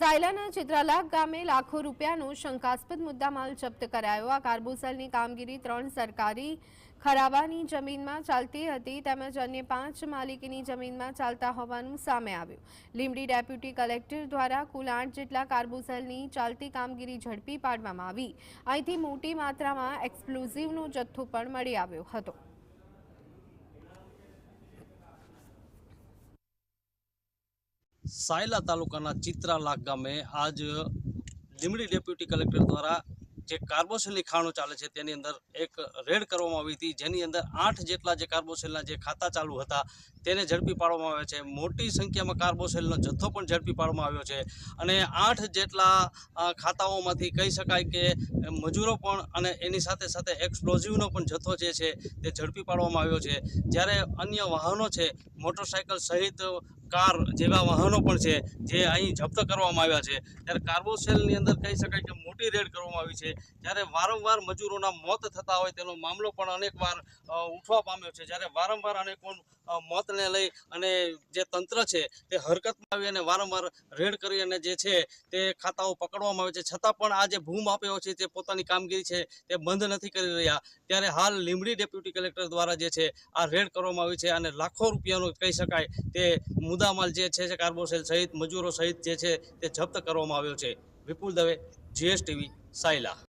સાયલાના ચિત્રાલાગ ગામે લાખો રૂપિયાનો શંકાસ્પદ મુદ્દામાલ જપ્ત કરાયો. આ કાર્બોસેલની કામગીરી ત્રણ સરકારી ખરાબાની જમીનમાં ચાલતી હતી તેમજ અન્ય પાંચ માલિકીની જમીનમાં ચાલતા હોવાનું સામે આવ્યું. લીંબડી ડેપ્યુટી કલેક્ટર દ્વારા કુલ આઠ જેટલા કાર્બોસેલની ચાલતી કામગીરી ઝડપી પાડવામાં આવી. અહીંથી મોટી માત્રામાં એક્સપ્લોઝિવનો જથ્થો પણ મળી આવ્યો હતો. સાયલા તાલુકાના ચિત્રાલાગ ગામે આજ લીમડી ડેપ્યુટી કલેક્ટર દ્વારા જે કાર્બોસેલની ખાણો ચાલે છે તેની અંદર એક રેડ કરવામાં આવી હતી. જેની અંદર આઠ જેટલા જે કાર્બોસેલના જે ખાતા ચાલુ હતા તેને ઝડપી પાડવામાં આવ્યા છે. મોટી સંખ્યામાં કાર્બોસેલનો જથ્થો પણ ઝડપી પાડવામાં આવ્યો છે અને આઠ જેટલા ખાતાઓમાંથી કહી શકાય કે મજૂરો પણ અને એની સાથે સાથે એક્સપ્લોઝિવનો પણ જથ્થો જે છે તે ઝડપી પાડવામાં આવ્યો છે. જ્યારે અન્ય વાહનો છે, મોટરસાયકલ સહિત કાર જેવા વાહનો પણ છે, જે અહીં જપ્ત કરવામાં આવ્યા છે. ત્યારે કાર્બોસેલની અંદર કહી શકાય કે મોટી રેડ કરવામાં આવી છે. જ્યારે વારંવાર મજૂરોના મોત થતા હોય તેનો મામલો પણ અનેકવાર ઉઠવા પામ્યો છે. જ્યારે વારંવાર અનેક મોતને લઈ અને જે તંત્ર છે તે હરકતમાં આવી અને વારંવાર રેડ કરી અને જે છે તે ખાતાઓ પકડવામાં આવે છે. છતાં પણ આ જે ભૂમ આપ્યો છે તે પોતાની કામગીરી છે તે બંધ નથી કરી રહ્યા. ત્યારે હાલ લીમડી ડેપ્યુટી કલેક્ટર દ્વારા જે છે આ રેડ કરવામાં આવી છે અને લાખો રૂપિયાનો કહી શકાય તે મુદ્દામાલ જે છે કાર્બોસેલ સહિત, મજૂરો સહિત જે છે તે જપ્ત કરવામાં આવ્યો છે. વિપુલ દવે, જીએસટીવી, સાયલા.